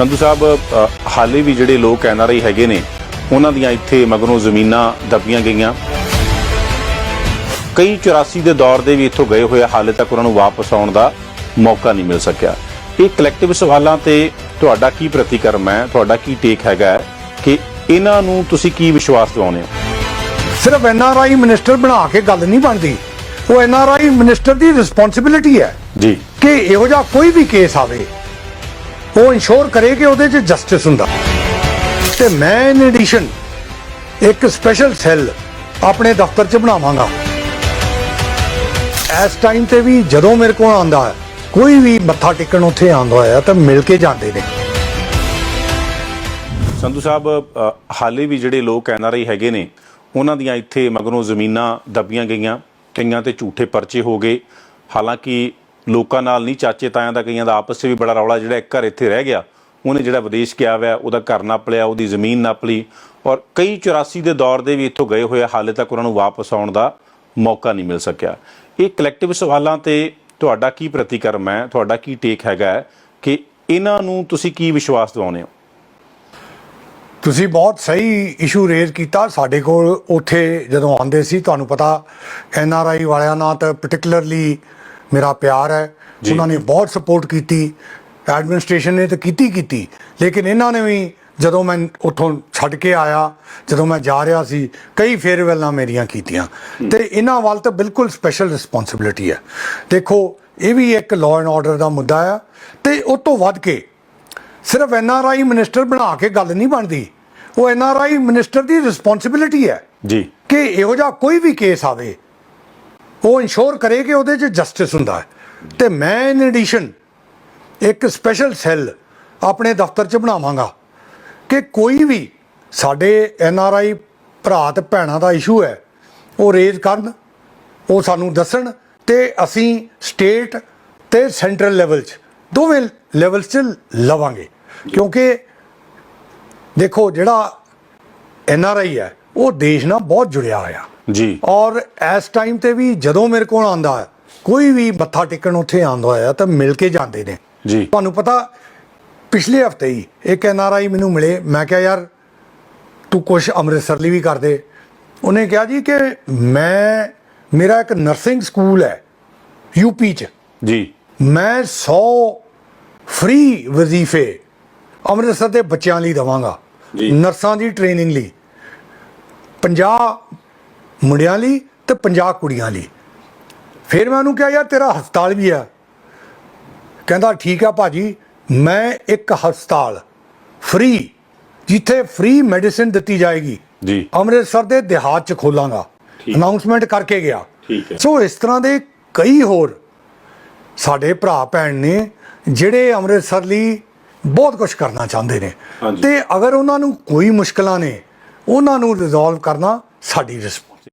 ਸੰਧੂ ਸਾਹਿਬ ਹਾਲੇ ਵੀ ਜਿਹੜੇ ਲੋਕ ਐਨਆਰਆਈ ਹੈਗੇ ਨੇ ਉਹਨਾਂ ਦੀਆਂ ਇੱਥੇ ਮਗਰੋਂ ਜ਼ਮੀਨਾਂ ਦੱਬੀਆਂ ਗਈਆਂ। ਕਈ 84 ਦੇ ਦੌਰ ਦੇ ਵੀ ਇੱਥੋਂ ਗਏ ਹੋਏ ਹਾਲੇ ਤੱਕ ਉਹਨਾਂ ਨੂੰ ਵਾਪਸ ਆਉਣ ਦਾ ਮੌਕਾ ਨਹੀਂ ਮਿਲ ਸਕਿਆ। ਇਹ ਕਲੈਕਟਿਵ ਸਵਾਲਾਂ ਤੇ ਤੁਹਾਡਾ ਕੀ ਪ੍ਰਤੀਕਰਮ ਹੈ? ਤੁਹਾਡਾ ਕੀ ਟੇਕ ਹੈਗਾ ਕਿ ਇਹਨਾਂ ਨੂੰ ਤੁਸੀਂ ਕੀ ਵਿਸ਼ਵਾਸ ਦਿਵਾਉਂਦੇ ਹੋ? ਸਿਰਫ ਐਨਆਰਆਈ ਮਿਨਿਸਟਰ ਬਣਾ ਕੇ ਗੱਲ ਨਹੀਂ ਬਣਦੀ। ਉਹ ਐਨਆਰਆਈ ਮਿਨਿਸਟਰ ਦੀ ਰਿਸਪੌਂਸਿਬਿਲਿਟੀ ਹੈ ਜੀ। ਕਿ ਇਹੋ ਜਿਹਾ ਕੋਈ ਵੀ ਕੇਸ ਆਵੇ ਉਹ ਇਨਸ਼ੋਰ ਕਰੇ ਕਿ ਉਹਦੇ 'ਚ ਜਸਟਿਸ ਹੁੰਦਾ। ਤੇ ਮੈਂ ਇਨ ਐਡੀਸ਼ਨ ਇੱਕ ਸਪੈਸ਼ਲ ਸੈੱਲ ਆਪਣੇ ਦਫ਼ਤਰ 'ਚ ਬਣਾਵਾਂਗਾ। ਇਸ ਟਾਈਮ ਤੇ ਵੀ ਜਦੋਂ ਮੇਰੇ ਕੋਲ ਆਂਦਾ ਹੈ ਕੋਈ ਵੀ ਮੱਥਾ ਟੇਕਣ ਉੱਥੇ ਆਂਦਾ ਹੈ ਤਾਂ ਮਿਲ ਕੇ ਜਾਂਦੇ ਨੇ। ਸੰਧੂ ਸਾਹਿਬ ਅ, ਹਾਲੇ ਵੀ ਜਿਹੜੇ ਲੋਕ ਐਨਆਰਆਈ ਹੈਗੇ ਨੇ ਉਹਨਾਂ ਦੀਆਂ ਇੱਥੇ ਮਗਰੋਂ ਜ਼ਮੀਨਾਂ ਦੱਬੀਆਂ ਗਈਆਂ ਕਈਆਂ ਤੇ ਝੂਠੇ ਪਰਚੇ ਹੋ ਗਏ। ਹਾਲਾਂਕਿ ਲੋਕਾਂ ਨਾਲ ਨਹੀਂ, ਚਾਚੇ ਤਾਇਆਂ ਦਾ, ਕਈਆਂ ਦਾ ਆਪਸ 'ਚ ਵੀ ਬੜਾ ਰੌਲਾ ਜਿਹੜਾ ਇੱਕ ਘਰ ਇੱਥੇ ਰਹਿ ਗਿਆ। ਉਹਨੇ ਜਿਹੜਾ ਵਿਦੇਸ਼ ਗਿਆ ਹੋਇਆ, ਉਹਦਾ ਘਰ ਨੱਪ ਲਿਆ, ਉਹਦੀ ਜ਼ਮੀਨ ਨੱਪ ਲਈ ਔਰ ਕਈ 84 ਦੇ ਦੌਰ ਦੇ ਵੀ ਇੱਥੋਂ ਗਏ ਹੋਏ ਹਾਲੇ ਤੱਕ ਉਹਨਾਂ ਨੂੰ ਵਾਪਸ ਆਉਣ ਦਾ ਮੌਕਾ ਨਹੀਂ ਮਿਲ ਸਕਿਆ। ਇਹ ਕਲੈਕਟਿਵ ਸਵਾਲਾਂ ਤੇ ਤੁਹਾਡਾ ਕੀ ਪ੍ਰਤੀਕਰਮ ਹੈ? ਤੁਹਾਡਾ ਕੀ ਟੇਕ ਹੈਗਾ ਹੈ ਕਿ ਇਹਨਾਂ ਨੂੰ ਤੁਸੀਂ ਕੀ ਵਿਸ਼ਵਾਸ ਦਿਵਾਉਂਦੇ ਹੋ? ਤੁਸੀਂ ਬਹੁਤ ਸਹੀ ਇਸ਼ੂ ਰੇਜ਼ ਕੀਤਾ ਸਾਡੇ ਕੋਲ। ਉੱਥੇ ਜਦੋਂ ਆਉਂਦੇ ਸੀ, ਤੁਹਾਨੂੰ ਪਤਾ ਐਨ ਆਰ ਆਈ ਵਾਲਿਆਂ ਨਾਲ ਤਾਂ ਪਾਰਟਿਕੂਲਰਲੀ ਮੇਰਾ ਪਿਆਰ ਹੈ। ਉਹਨਾਂ ਨੇ ਬਹੁਤ ਸਪੋਰਟ ਕੀਤੀ। ਐਡਮਿਨਿਸਟ੍ਰੇਸ਼ਨ ਨੇ ਤਾਂ ਕੀਤੀ ਕੀਤੀ। ਲੇਕਿਨ ਇਹਨਾਂ ਨੇ ਵੀ ਜਦੋਂ ਮੈਂ ਉੱਥੋਂ ਛੱਡ ਕੇ ਆਇਆ ਜਦੋਂ ਮੈਂ ਜਾ ਰਿਹਾ ਸੀ ਕਈ ਫੇਅਰਵੈਲਾਂ ਮੇਰੀਆਂ ਕੀਤੀਆਂ। ਤੇ ਇਹਨਾਂ ਵੱਲ ਤਾਂ ਬਿਲਕੁਲ ਸਪੈਸ਼ਲ ਰਿਸਪੌਂਸਿਬਿਲਿਟੀ ਹੈ। ਦੇਖੋ ਇਹ ਵੀ ਇੱਕ ਲਾਅ ਐਂਡ ਆਰਡਰ ਦਾ ਮੁੱਦਾ ਆ। ਤੇ ਉਸ ਤੋਂ ਵੱਧ ਕੇ ਸਿਰਫ ਐਨ ਆਰ ਆਈ ਮਿਨਿਸਟਰ ਬਣਾ ਕੇ ਗੱਲ ਨਹੀਂ ਬਣਦੀ। ਉਹ ਐਨ ਆਰ ਆਈ ਮਿਨਿਸਟਰ ਦੀ ਰਿਸਪੌਂਸਿਬਿਲਿਟੀ ਹੈ ਜੀ। ਕਿ ਇਹੋ ਜਿਹਾ ਕੋਈ ਵੀ ਕੇਸ ਆਵੇ। ਉਹ ਇਨਸ਼ੋਰ ਕਰੇ ਕਿ ਉਹਦੇ 'ਚ ਜਸਟਿਸ ਹੁੰਦਾ ਹੈ। ਤੇ ਮੈਂ ਇਨ ਐਡੀਸ਼ਨ ਇੱਕ ਸਪੈਸ਼ਲ ਸੈੱਲ ਆਪਣੇ ਦਫ਼ਤਰ 'ਚ ਬਣਾਵਾਂਗਾ ਕਿ ਕੋਈ ਵੀ ਸਾਡੇ ਐਨ ਆਰ ਆਈ ਭਰਾ ਤੇ ਭੈਣਾਂ ਦਾ ਇਸ਼ੂ ਹੈ, ਉਹ ਰੇਜ਼ ਕਰਨ, ਉਹ ਸਾਨੂੰ ਦੱਸਣ ਤੇ ਅਸੀਂ ਸਟੇਟ ਤੇ ਸੈਂਟਰਲ ਲੈਵਲ 'ਚ, ਦੋਵੇਂ ਲੈਵਲ 'ਚ ਲਵਾਂਗੇ। ਕਿਉਂਕਿ ਦੇਖੋ ਜਿਹੜਾ ਐਨ ਆਰ ਆਈ ਹੈ, ਉਹ ਦੇਸ਼ ਨਾਲ ਬਹੁਤ ਜੁੜਿਆ ਹੋਇਆ। ਜੀ। ਔਰ ਇਸ ਟਾਈਮ ਤੇ ਵੀ ਜਦੋਂ ਮੇਰੇ ਕੋਲ ਆਂਦਾ ਹੈ ਕੋਈ ਵੀ ਮੱਥਾ ਟੇਕਣ ਉੱਥੇ ਆਂਦਾ ਹੋਇਆ ਤਾਂ ਮਿਲ ਕੇ ਜਾਂਦੇ ਨੇ। ਜੀ। ਤੁਹਾਨੂੰ ਪਤਾ ਪਿਛਲੇ ਹਫ਼ਤੇ ਹੀ ਇੱਕ ਐਨ ਆਰ ਆਈ ਮੈਨੂੰ ਮਿਲੇ। ਮੈਂ ਕਿਹਾ ਯਾਰ ਤੂੰ ਕੁਝ ਅੰਮ੍ਰਿਤਸਰ ਲਈ ਵੀ ਕਰ ਦੇ। ਉਹਨੇ ਕਿਹਾ ਜੀ ਕਿ ਮੈਂ ਮੇਰਾ ਇੱਕ ਨਰਸਿੰਗ ਸਕੂਲ ਹੈ ਯੂਪੀ ਚ। ਜੀ। ਮੈਂ 100 ਫ੍ਰੀ ਵਜ਼ੀਫੇ ਅੰਮ੍ਰਿਤਸਰ ਦੇ ਬੱਚਿਆਂ ਲਈ ਦਵਾਂਗਾ। ਨਰਸਾਂ ਦੀ ਟ੍ਰੇਨਿੰਗ ਲਈ। 50 ਮੁੰਡਿਆਂ ਲਈ ਤੇ 50 ਕੁੜੀਆਂ ਲਈ। ਫਿਰ ਮੈਂ ਉਹਨੂੰ ਕਿਹਾ ਯਾਰ ਤੇਰਾ ਹਸਪਤਾਲ ਵੀ ਆ। ਕਹਿੰਦਾ ਠੀਕ ਆ ਭਾਜੀ ਮੈਂ ਇੱਕ ਹਸਪਤਾਲ ਫ੍ਰੀ ਜਿੱਥੇ ਫ੍ਰੀ ਮੈਡੀਸਿਨ ਦਿੱਤੀ ਜਾਏਗੀ। ਜੀ। ਅੰਮ੍ਰਿਤਸਰ ਦੇ ਦਿਹਾਤ ਚ ਖੋਲਾਂਗਾ। ਅਨਾਉਂਸਮੈਂਟ ਕਰਕੇ ਗਿਆ। ਠੀਕ ਹੈ। ਸੋ ਇਸ ਤਰ੍ਹਾਂ ਦੇ ਕਈ ਹੋਰ ਸਾਡੇ ਭਰਾ ਭੈਣ ਨੇ ਜਿਹੜੇ ਅੰਮ੍ਰਿਤਸਰ ਲਈ ਬਹੁਤ ਕੁਝ ਕਰਨਾ ਚਾਹੁੰਦੇ ਨੇ। ਤੇ ਅਗਰ ਉਹਨਾਂ ਨੂੰ ਕੋਈ ਮੁਸ਼ਕਲਾਂ ਨੇ ਉਹਨਾਂ ਨੂੰ ਰਿਜ਼ੋਲਵ ਕਰਨਾ ਸਾਡੀ